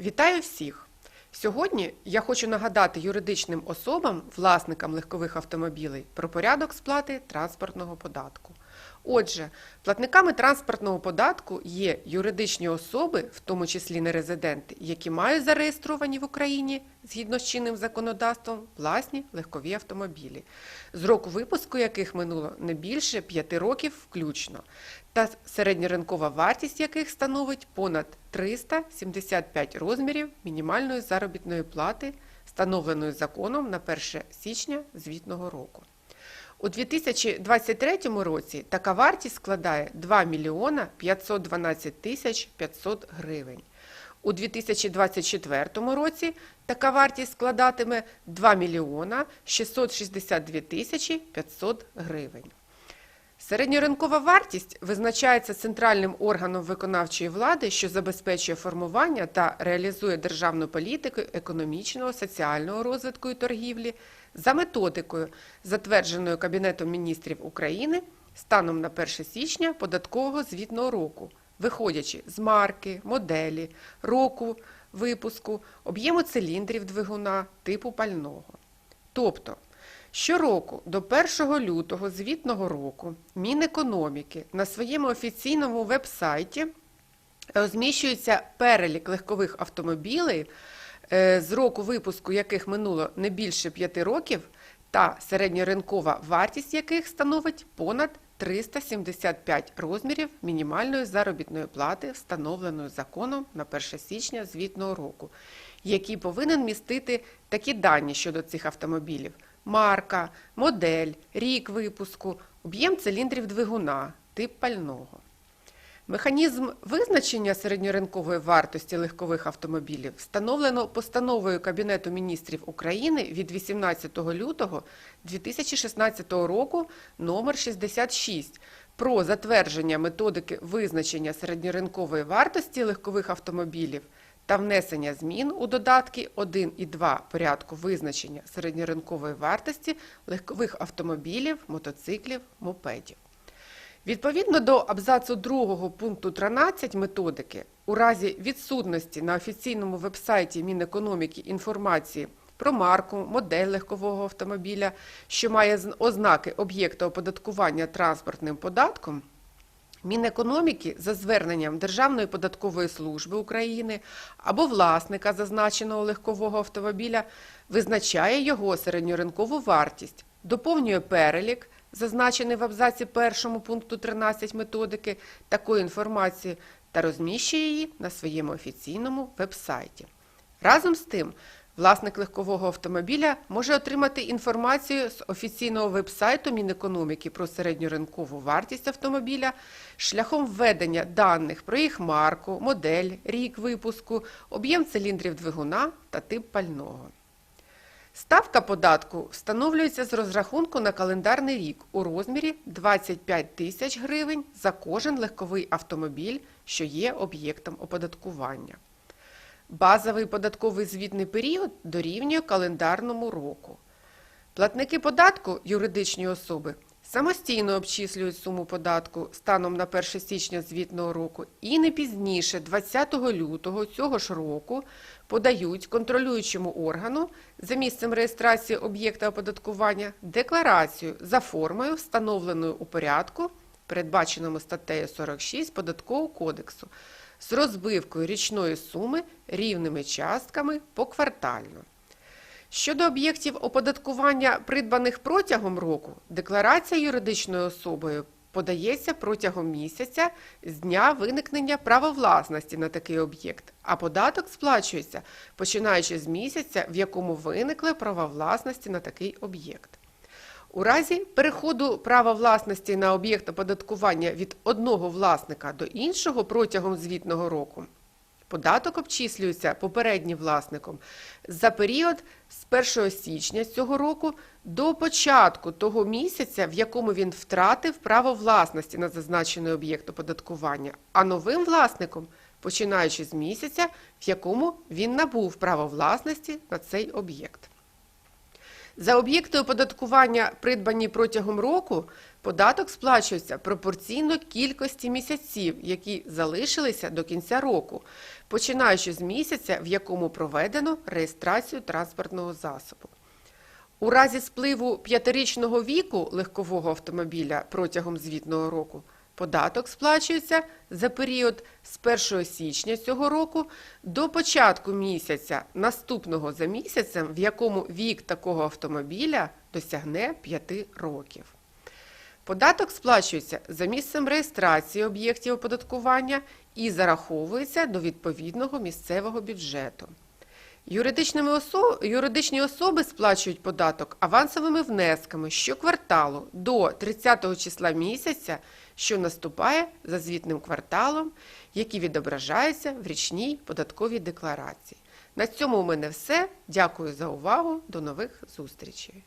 Вітаю всіх! Сьогодні я хочу нагадати юридичним особам, власникам легкових автомобілей, про порядок сплати транспортного податку. Отже, платниками транспортного податку є юридичні особи, в тому числі нерезиденти, які мають зареєстровані в Україні згідно з чинним законодавством власні легкові автомобілі, з року випуску яких минуло не більше 5 років включно, та середньоринкова вартість яких становить понад 375 розмірів мінімальної заробітної плати, встановленої законом на 1 січня звітного року. У 2023 році така вартість складає 2 мільйона 512 тисяч 500 гривень. У 2024 році така вартість складатиме 2 мільйона 662 тисячі 500 гривень. Середньоринкова вартість визначається центральним органом виконавчої влади, що забезпечує формування та реалізує державну політику економічного, соціального розвитку і торгівлі за методикою, затвердженою Кабінетом міністрів України станом на 1 січня податкового звітного року, виходячи з марки, моделі, року випуску, об'єму циліндрів двигуна, типу пального. Тобто, Щороку до 1 лютого звітного року Мінекономіки на своєму офіційному веб-сайті розміщується перелік легкових автомобілів, е, з року випуску яких минуло не більше 5 років, та середньоринкова вартість яких становить понад 375 розмірів мінімальної заробітної плати, встановленої законом на 1 січня звітного року, який повинен містити такі дані щодо цих автомобілів марка, модель, рік випуску, об'єм циліндрів двигуна, тип пального. Механізм визначення середньоринкової вартості легкових автомобілів встановлено постановою Кабінету міністрів України від 18 лютого 2016 року номер 66 про затвердження методики визначення середньоринкової вартості легкових автомобілів та внесення змін у додатки 1 і 2 порядку визначення середньоринкової вартості легкових автомобілів, мотоциклів, мопедів. Відповідно до абзацу 2 пункту 13 методики, у разі відсутності на офіційному вебсайті Мінекономіки інформації про марку, модель легкового автомобіля, що має ознаки об'єкта оподаткування транспортним податком, Мінекономіки за зверненням Державної податкової служби України або власника зазначеного легкового автомобіля визначає його середньоринкову вартість, доповнює перелік, зазначений в абзаці 1 пункту 13 методики такої інформації та розміщує її на своєму офіційному веб-сайті. Разом з тим, Власник легкового автомобіля може отримати інформацію з офіційного веб-сайту Мінекономіки про середньоринкову вартість автомобіля шляхом введення даних про їх марку, модель, рік випуску, об'єм циліндрів двигуна та тип пального. Ставка податку встановлюється з розрахунку на календарний рік у розмірі 25 тисяч гривень за кожен легковий автомобіль, що є об'єктом оподаткування. Базовий податковий звітний період дорівнює календарному року. Платники податку юридичні особи самостійно обчислюють суму податку станом на 1 січня звітного року і не пізніше 20 лютого цього ж року подають контролюючому органу за місцем реєстрації об'єкта оподаткування декларацію за формою, встановленою у порядку, передбаченому статтею 46 Податкового кодексу з розбивкою річної суми рівними частками поквартально. Щодо об'єктів оподаткування, придбаних протягом року, декларація юридичною особою подається протягом місяця з дня виникнення права власності на такий об'єкт, а податок сплачується починаючи з місяця, в якому виникли права власності на такий об'єкт. У разі переходу права власності на об'єкт оподаткування від одного власника до іншого протягом звітного року, податок обчислюється попереднім власником за період з 1 січня цього року до початку того місяця, в якому він втратив право власності на зазначений об'єкт оподаткування, а новим власником починаючи з місяця, в якому він набув право власності на цей об'єкт. За об'єкти оподаткування, придбані протягом року, податок сплачується пропорційно кількості місяців, які залишилися до кінця року, починаючи з місяця, в якому проведено реєстрацію транспортного засобу. У разі спливу п'ятирічного віку легкового автомобіля протягом звітного року податок сплачується за період з 1 січня цього року до початку місяця наступного за місяцем, в якому вік такого автомобіля досягне 5 років. Податок сплачується за місцем реєстрації об'єктів оподаткування і зараховується до відповідного місцевого бюджету. Юридичні особи сплачують податок авансовими внесками щокварталу до 30 числа місяця, що наступає за звітним кварталом, які відображаються в річній податковій декларації. На цьому у мене все. Дякую за увагу. До нових зустрічей.